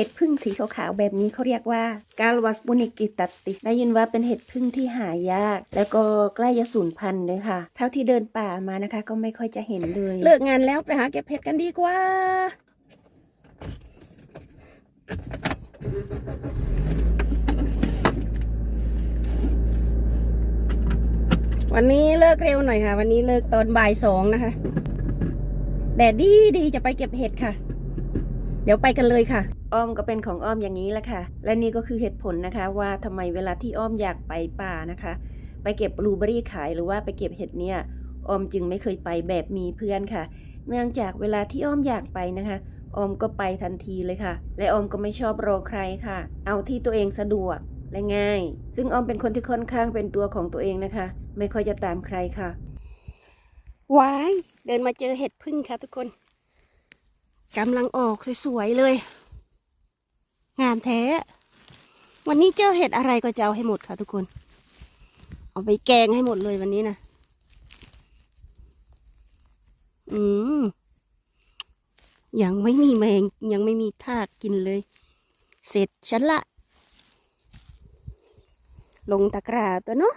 ห็ดพึ่งสีขาวๆแบบนี้เขาเรียกว่ากาลวัสบุนิกิตัตติได้ยินว่าเป็นเห็ดพึ่งที่หายาก แล้วก็ใกล้จะสูญพันธุ์ด้วยค่ะ เท่าที่เดินป่ามานะคะ ก็ไม่ค่อยจะเห็นเลย เลิกงานแล้วไปหาเก็บเห็ดกันดีกว่า วันนี้เลิกเร็วหน่อยค่ะ วันนี้เลิกตอนบ่ายสองนะคะแดดดีดีจะไปเก็บเห็ดค่ะ เดี๋ยวไปกันเลยค่ะ อ้อมก็เป็นของอ้อมอย่างนี้แหละค่ะ และนี่ก็คือเหตุผลนะคะว่าทำไมเวลาที่อ้อมอยากไปป่านะคะ ไปเก็บบลูเบอรี่ขายหรือว่าไปเก็บเห็ดเนี่ยอ้อมจึงไม่เคยไปแบบมีเพื่อนค่ะ เนื่องจากเวลาที่อ้อมอยากไปนะคะออมก็ไปทันทีเลยค่ะ และออมก็ไม่ชอบรอใครค่ะ เอาที่ตัวเองสะดวกและง่าย ซึ่งออมเป็นคนที่ค่อนข้างเป็นตัวของตัวเองนะคะ ไม่ค่อยจะตามใครค่ะวายเดินมาเจอเห็ดพึ่งค่ะทุกคนกำลังออกสวยๆเลย งามแท้ วันนี้เจอเห็ดอะไรก็จะเอาให้หมดค่ะทุกคน เอาไปแกงให้หมดเลยวันนี้นะอืมยังไม่มีแมงยังไม่มีทากกินเลย เสร็จฉันละ ลงตะกร้าตัวเนาะ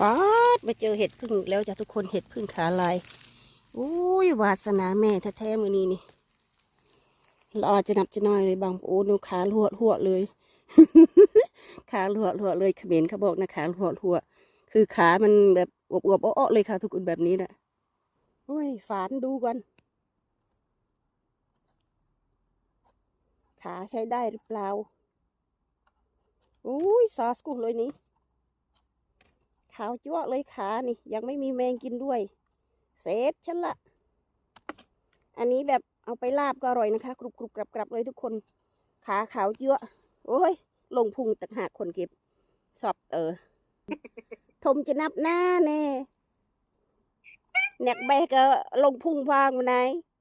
ป๊าดมาเจอเห็ดพึ่งแล้วจ้ะทุกคนเห็ดพึ่งขาลายโอ้ยวาสนาแม่แท้ๆมือนี้นี่ เราอาจจะนับจะน้อยเลยบางโอ้นูขาหัวหัวเลยขาหัวหัวเลยเขมรเขาบอกนะขาหัวหัวคือขามันแบบอวบๆอ้อๆเลยค่ะ ทุกคนแบบนี้นะโอ้ยฝานดูก่อนขาใช้ได้หรือเปล่าโอ้ยซอสกูเลยนี่ขาวจั่วเลยขานี่ ยังไม่มีแมงกินด้วย เสร็จฉันละ อันนี้แบบ เอาไปลาบก็อร่อยนะคะ กรุบกรุบกรับกรับเลยทุกคน ขาขาวจั่วะโอ้ย ลงพุงต่างหากคนเก็บ สอบเออ ทมจะนับหน้าแน่เนกแบกก็ลงพุงพางมาไหน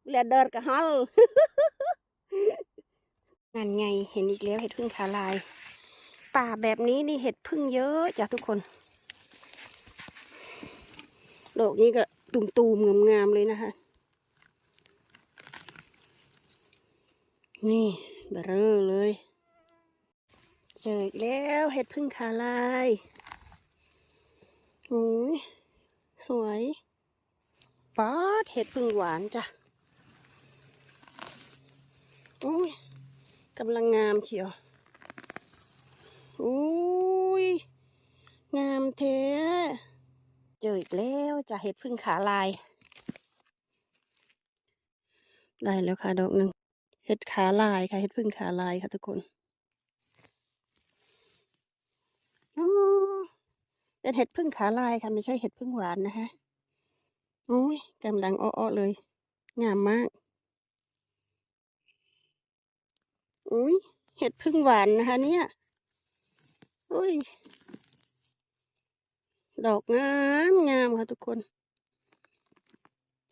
เวลาเดินก็ฮัลงานไงเห็นอีกแล้วเห็ดพึ่งขาลาย ป่าแบบนี้นี่เห็ดพึ่งเยอะจ้ะทุกคนดอกนี้ก็ตุ่มๆงามๆเลยนะคะ นี่เบอรอเลย เจออีกแล้วเห็ดพึ่งขาลายโอ้ยสวยป๊าดเห็ดพึ่งหวานจ้ะโอ้ยกำลังงามเชียวโอ้ยงามเทเจออีกแล้วจะเห็ดพึ่งขาลาย ได้แล้วค่ะดอกหนึ่ง เห็ดขาลายค่ะเห็ดพึ่งขาลายค่ะทุกคนเป็นเห็ดพึ่งขาลายค่ะ ไม่ใช่เห็ดพึ่งหวานนะคะโอ้ยกำลังอ้อๆเลย งามมากอุ้ยเห็ดพึ่งหวานนะคะ เนี่ยอุ้ยดอกงามงามค่ะทุกคน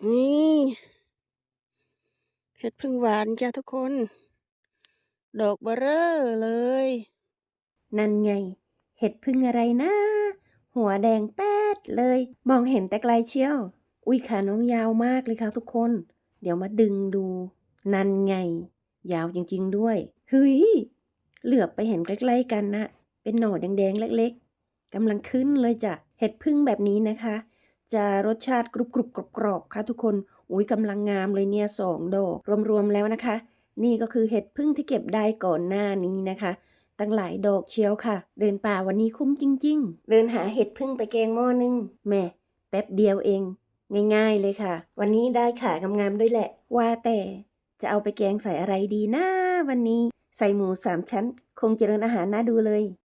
นี่ เห็ดพึ่งหวานจ้าทุกคน ดอกเบอเร่อเลย นั่นไง เห็ดพึ่งอะไรนะ หัวแดงแป๊ดเลย มองเห็นแต่ไกลเชียว อุ้ยขาน้องยาวมากเลยค่ะทุกคน เดี๋ยวมาดึงดู นั่นไง ยาวจริงๆด้วยเฮ้ยเหลือบไปเห็นใกล้ๆกันนะเป็นหน่อแดงๆเล็ก ๆกำลังขึ้นเลยจ้ะเห็ดพึ่งแบบนี้นะคะ จะรสชาติกรุบกรุบกรอบๆค่ะทุกคน อุ้ยกำลังงามเลยเนี่ยสองดอกรวมๆแล้วนะคะ นี่ก็คือเห็ดพึ่งที่เก็บได้ก่อนหน้านี้นะคะ ตั้งหลายดอกเชียวค่ะ เดินป่าวันนี้คุ้มจริง ๆ เดินหาเห็ดพึ่งไปแกงหม้อนึงแม่แป๊บเดียวเอง ง่ายๆเลยค่ะ วันนี้ได้ขางามๆด้วยแหละ ว่าแต่จะเอาไปแกงใส่อะไรดีนะวันนี้ ใส่หมูสามชั้น คงเจริญอาหารน่าดูเลย